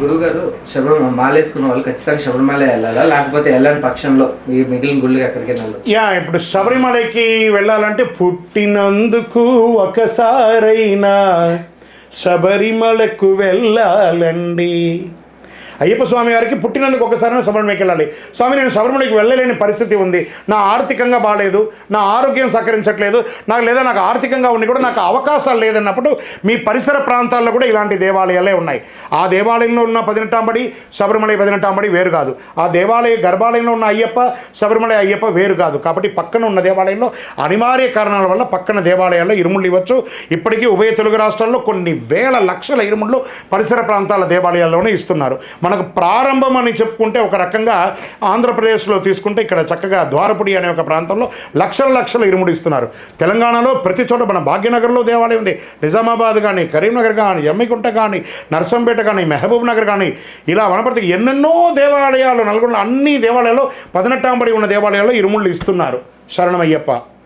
గురుగారు శబరిమల మాలేసుకున్న వాళ్ళు ఖచ్చితంగా శబరిమల వెళ్ళాలా? లేకపోతే వెళ్ళని పక్షంలో ఈ మిగిలిన గుళ్ళకి ఎక్కడికి వెళ్ళాలి? యా ఇప్పుడు శబరిమలకి వెళ్ళాలంటే పుట్టినందుకు ఒకసారైనా శబరిమలకు వెళ్ళాలండి. అయ్యప్ప స్వామి వారికి పుట్టినందుకు ఒకసారి శబరిమలకి వెళ్ళాలి. స్వామి నేను శబరిమలకి వెళ్ళలేని పరిస్థితి ఉంది. నా ఆర్థికంగా బాగాలేదు నా ఆరోగ్యం సహకరించట్లేదు నాకు లేదా నాకు ఆర్థికంగా ఉండి కూడా నాకు అవకాశాలు లేదన్నప్పుడు మీ పరిసర ప్రాంతాల్లో కూడా ఇలాంటి దేవాలయాలే ఉన్నాయి. ఆ దేవాలయంలో ఉన్న పదినెట్టాంబడి శబరిమల పదినెట్టాంబడి వేరు కాదు. ఆ దేవాలయ గర్భాలయంలో ఉన్న అయ్యప్ప శబరిమల అయ్యప్ప వేరు కాదు. కాబట్టి పక్కన ఉన్న దేవాలయంలో అనివార్య కారణాల వల్ల పక్కన దేవాలయాల్లో ఇరుముళ్ళు ఇవ్వచ్చు. ఇప్పటికీ ఉభయ తెలుగు రాష్ట్రాల్లో కొన్ని వేల లక్షల ఇరుముళ్ళు పరిసర ప్రాంతాల దేవాలయాల్లోనే ఇస్తున్నారు. మనకు ప్రారంభం అని చెప్పుకుంటే ఒక రకంగా ఆంధ్రప్రదేశ్లో తీసుకుంటే ఇక్కడ చక్కగా ద్వారపుడి అనే ఒక ప్రాంతంలో లక్షల లక్షల ఇరుముడు ఇస్తున్నారు. తెలంగాణలో ప్రతి చోట మన భాగ్యనగర్లో దేవాలయం ఉంది. నిజామాబాద్ కానీ కరీంనగర్ కానీ ఎమ్మికుంట కానీ నర్సంపేట కానీ మహబూబ్ నగర్ కానీ ఇలా వనపర్తికి ఎన్నెన్నో దేవాలయాలు నల్గొండ అన్ని దేవాలయాల్లో పదినెట్టాంబడి ఉన్న దేవాలయాల్లో ఇరుముళ్ళు ఇస్తున్నారు. శరణమయ్యప్ప.